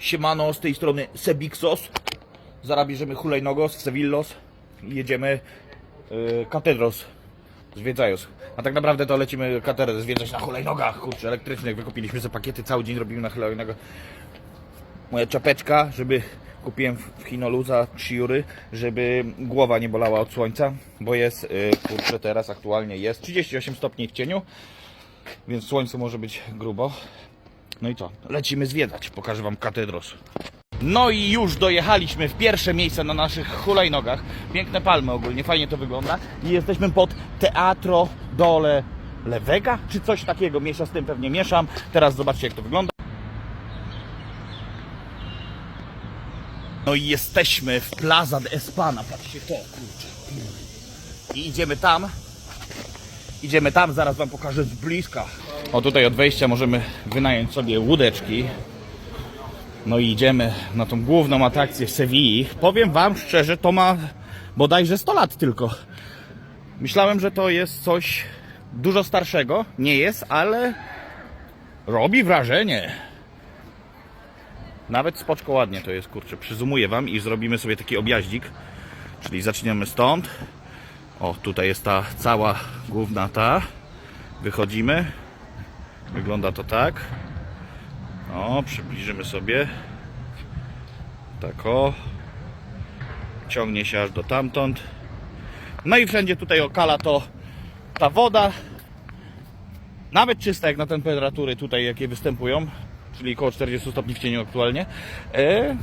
Siemano, z tej strony Sebixos. Zaraz bierzemy hulajnogos w Sevillos i jedziemy yy, Katedros zwiedzając. A tak naprawdę to lecimy katedrę zwiedzać na hulajnogach, kurczę, elektrycznych. Wykupiliśmy sobie pakiety, cały dzień robimy na hulajnogach. Moja czapeczka, żeby kupiłem w Hinolu za 3 jury, żeby głowa nie bolała od słońca, bo jest, yy, kurczę, teraz aktualnie jest 38 stopni w cieniu, więc słońce może być grubo. No i co? Lecimy zwiedzać. Pokażę Wam katedros. No i już dojechaliśmy w pierwsze miejsce na naszych hulajnogach. Piękne palmy ogólnie, fajnie to wygląda. I jesteśmy pod Teatro Dole Lewega, czy coś takiego. Miesza z tym pewnie mieszam. Teraz zobaczcie jak to wygląda. No i jesteśmy w Plaza de Espana. Patrzcie to, kurczę. I idziemy tam. Idziemy tam, zaraz Wam pokażę z bliska. O tutaj od wejścia możemy wynająć sobie łódeczki. No i idziemy na tą główną atrakcję w Sewilli. Powiem Wam szczerze, to ma bodajże 100 lat tylko. Myślałem, że to jest coś dużo starszego. Nie jest, ale robi wrażenie. Nawet spoczko ładnie to jest, kurczę. Przyzumuję Wam i zrobimy sobie taki objaździk. Czyli zaczniemy stąd. O, tutaj jest ta cała główna ta. Wychodzimy. Wygląda to tak. O, przybliżymy sobie. Tak o. Ciągnie się aż do tamtąd. No i wszędzie tutaj okala to ta woda. Nawet czysta jak na temperatury tutaj jakie występują. Czyli około 40 stopni w cieniu aktualnie. E,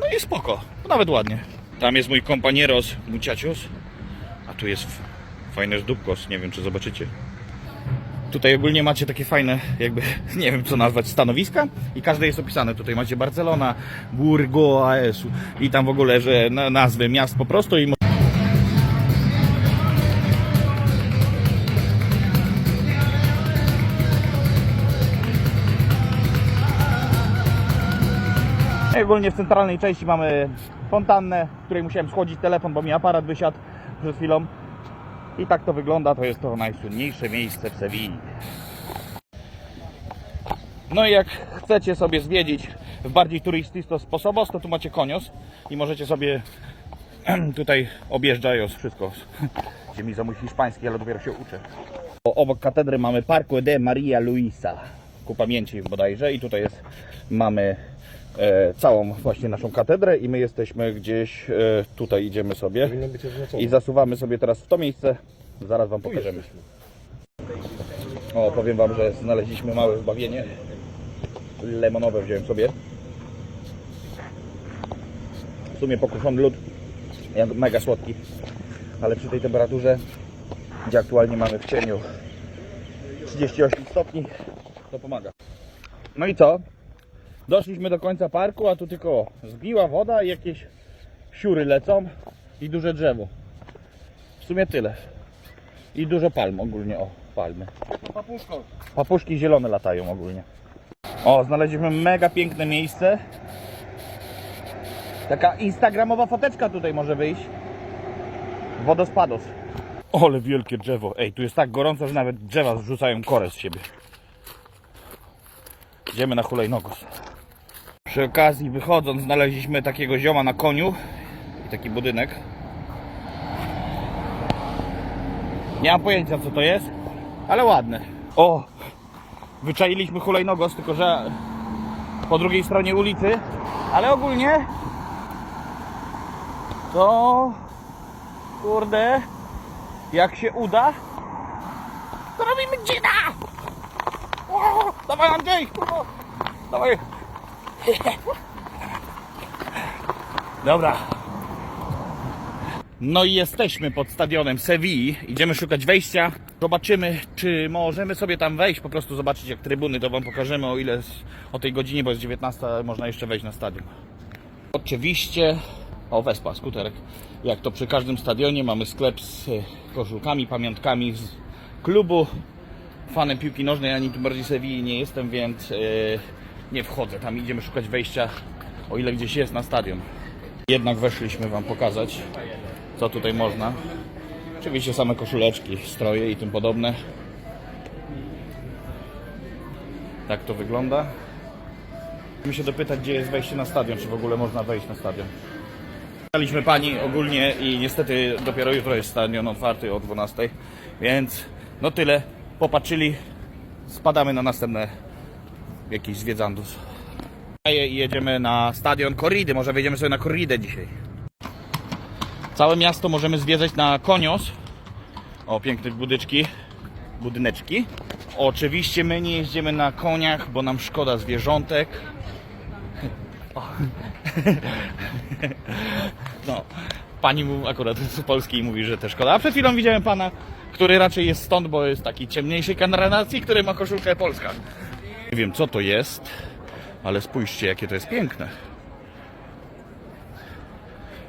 no i spoko. Nawet ładnie. Tam jest mój kompanieros, muciacios. A tu jest f- fajne zdóbkos, nie wiem czy zobaczycie. Tutaj ogólnie macie takie fajne, jakby, nie wiem co nazwać, stanowiska i każde jest opisane. Tutaj macie Barcelona, Burgo AS i tam w ogóle, że na, nazwy miast po prostu mo- I Ogólnie w centralnej części mamy fontannę, w której musiałem schłodzić telefon, bo mi aparat wysiadł przed chwilą. I tak to wygląda, to jest to najsłynniejsze miejsce w Sewilli. No i jak chcecie sobie zwiedzić w bardziej turystyczny sposobos, to tu macie konios i możecie sobie tutaj objeżdżając wszystko. Gdzie mi za mój hiszpański, ale dopiero się uczę. Obok katedry mamy Parque de Maria Luisa ku pamięci bodajże i tutaj jest, mamy całą właśnie naszą katedrę i my jesteśmy gdzieś, e, tutaj idziemy sobie i zasuwamy sobie teraz w to miejsce, zaraz Wam pokażemy. O, powiem Wam, że znaleźliśmy małe zbawienie. Lemonowe wziąłem sobie. W sumie pokuszony lód. jak- Mega słodki. Ale przy tej temperaturze, gdzie aktualnie mamy w cieniu 38 stopni, to pomaga. No i co? Doszliśmy do końca parku, a tu tylko zbiła woda i jakieś siury lecą i duże drzewo. W sumie tyle. I dużo palm ogólnie, o, palmy. Papuszko. Papuszki zielone latają ogólnie. O, znaleźliśmy mega piękne miejsce. Taka instagramowa foteczka tutaj może wyjść. Wodospados. Ole wielkie drzewo. Ej, tu jest tak gorąco, że nawet drzewa zrzucają korę z siebie. Idziemy na hulajnogos. Przy okazji wychodząc znaleźliśmy takiego zioma na koniu i taki budynek. Nie mam pojęcia co to jest, ale ładne. O! Wyczailiśmy hulajnogos, tylko że po drugiej stronie ulicy, ale ogólnie to kurde, jak się uda, to robimy dzida! O, dawaj Andrzej! kurwa, Dawaj! Dobra. No i jesteśmy pod stadionem Sewilli. Idziemy szukać wejścia. Zobaczymy, czy możemy sobie tam wejść, po prostu zobaczyć jak trybuny, to wam pokażemy o ile o tej godzinie, bo jest 19, można jeszcze wejść na stadion. Oczywiście, o Wespa, skuterek. Jak to przy każdym stadionie mamy sklep z e, koszulkami, pamiątkami z klubu. Fanem piłki nożnej, ani tym bardziej Sewilli nie jestem, więc e, nie wchodzę. Tam idziemy szukać wejścia, o ile gdzieś jest na stadion. Jednak weszliśmy wam pokazać co tutaj można. Oczywiście same koszuleczki, stroje i tym podobne. Tak to wygląda. Musimy się dopytać, gdzie jest wejście na stadion, czy w ogóle można wejść na stadion. Pytaliśmy pani ogólnie i niestety dopiero jutro jest stadion otwarty o 12, więc no tyle. Popatrzyli, spadamy na następne jakiś zwiedzandus. I jedziemy na stadion Korridy, może wejdziemy sobie na Korridę dzisiaj. Całe miasto możemy zwiedzać na Konios. O, piękne budyczki, budyneczki. Oczywiście my nie jeździmy na koniach, bo nam szkoda zwierzątek. No, pani mu akurat z Polski mówi, że też szkoda. A przed chwilą widziałem pana, który raczej jest stąd, bo jest taki ciemniejszej karnacji, który ma koszulkę Polska. Nie wiem co to jest, ale spójrzcie jakie to jest piękne.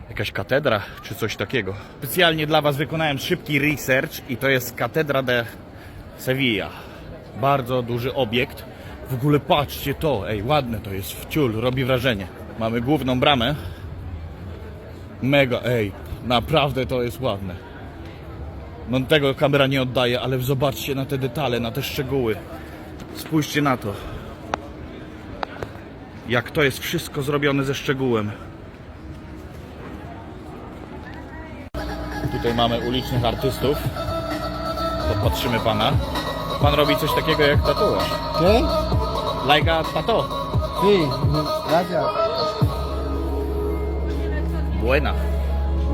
Jakaś katedra czy coś takiego. Specjalnie dla Was wykonałem szybki research i to jest katedra de Sevilla. Bardzo duży obiekt. W ogóle patrzcie to, ej, ładne to jest, wciul, robi wrażenie. Mamy główną bramę. Mega, ej, naprawdę to jest ładne. No tego kamera nie oddaje, ale zobaczcie na te detale, na te szczegóły. Spójrzcie na to. Jak to jest wszystko zrobione ze szczegółem. Tutaj mamy ulicznych artystów. Podpatrzymy pana. Pan robi coś takiego jak tatuaż. ¿Qué? Like a tato. Sí, gracias. Buena.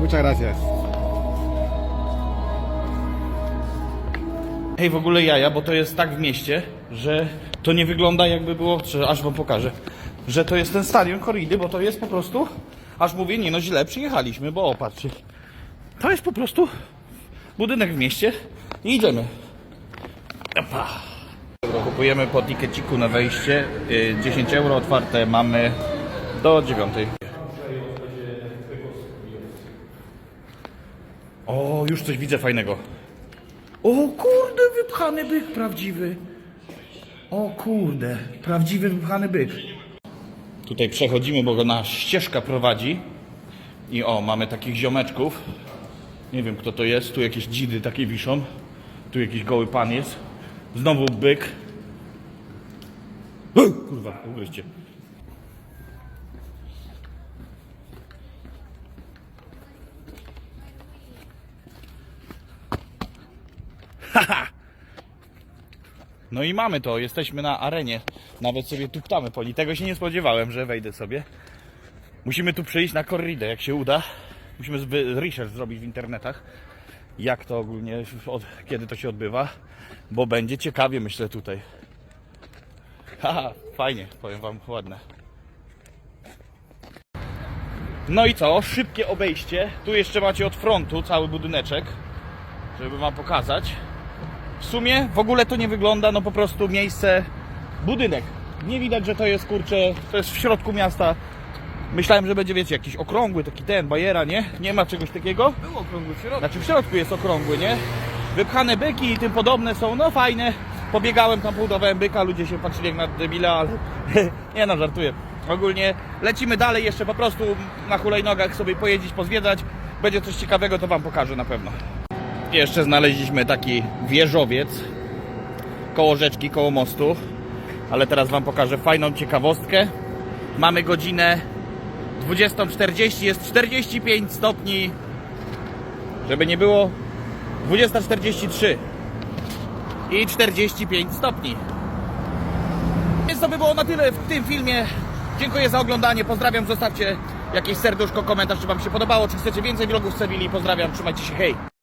Muchas gracias. Hej, w ogóle jaja, bo to jest tak w mieście, że to nie wygląda jakby było, czy aż wam pokażę, że to jest ten stadion Korridy, bo to jest po prostu, aż mówię, nie no źle przyjechaliśmy, bo opatrzcie, to jest po prostu budynek w mieście i idziemy. Opa. Kupujemy po tikeciku na wejście, y, 10 euro otwarte mamy do 9. O, już coś widzę fajnego. O kurde, wypchany byk prawdziwy. O kurde, prawdziwy wypchany byk. Tutaj przechodzimy, bo go na ścieżka prowadzi. I o, mamy takich ziomeczków. Nie wiem kto to jest, tu jakieś dzidy takie wiszą. Tu jakiś goły pan jest. Znowu byk. Kurwa, ugryźcie. No i mamy to, jesteśmy na arenie. Nawet sobie tuptamy po niej. Tego się nie spodziewałem, że wejdę sobie. Musimy tu przyjść na korridę, jak się uda. Musimy research zrobić w internetach, jak to ogólnie, od, kiedy to się odbywa, bo będzie ciekawie, myślę, tutaj. Haha, fajnie, powiem Wam, ładne. No i co? Szybkie obejście. Tu jeszcze macie od frontu cały budyneczek, żeby Wam pokazać. W sumie w ogóle to nie wygląda, no po prostu miejsce, budynek. Nie widać, że to jest kurczę, to jest w środku miasta. Myślałem, że będzie, wiecie, jakiś okrągły, taki ten, bajera, nie? Nie ma czegoś takiego? Był okrągły w środku. Znaczy w środku jest okrągły, nie? Wypchane byki i tym podobne są, no fajne. Pobiegałem tam, budowałem byka, ludzie się patrzyli jak na debila, ale nie no, żartuję. Ogólnie lecimy dalej, jeszcze po prostu na hulajnogach sobie pojeździć, pozwiedzać. Będzie coś ciekawego, to Wam pokażę na pewno. Jeszcze znaleźliśmy taki wieżowiec koło rzeczki, koło mostu. Ale teraz Wam pokażę fajną ciekawostkę. Mamy godzinę 20.40, jest 45 stopni. Żeby nie było 20.43 i 45 stopni. Więc to by było na tyle w tym filmie. Dziękuję za oglądanie, pozdrawiam, zostawcie jakieś serduszko, komentarz, czy Wam się podobało, czy chcecie więcej vlogów z Sewilli. Pozdrawiam, trzymajcie się, hej!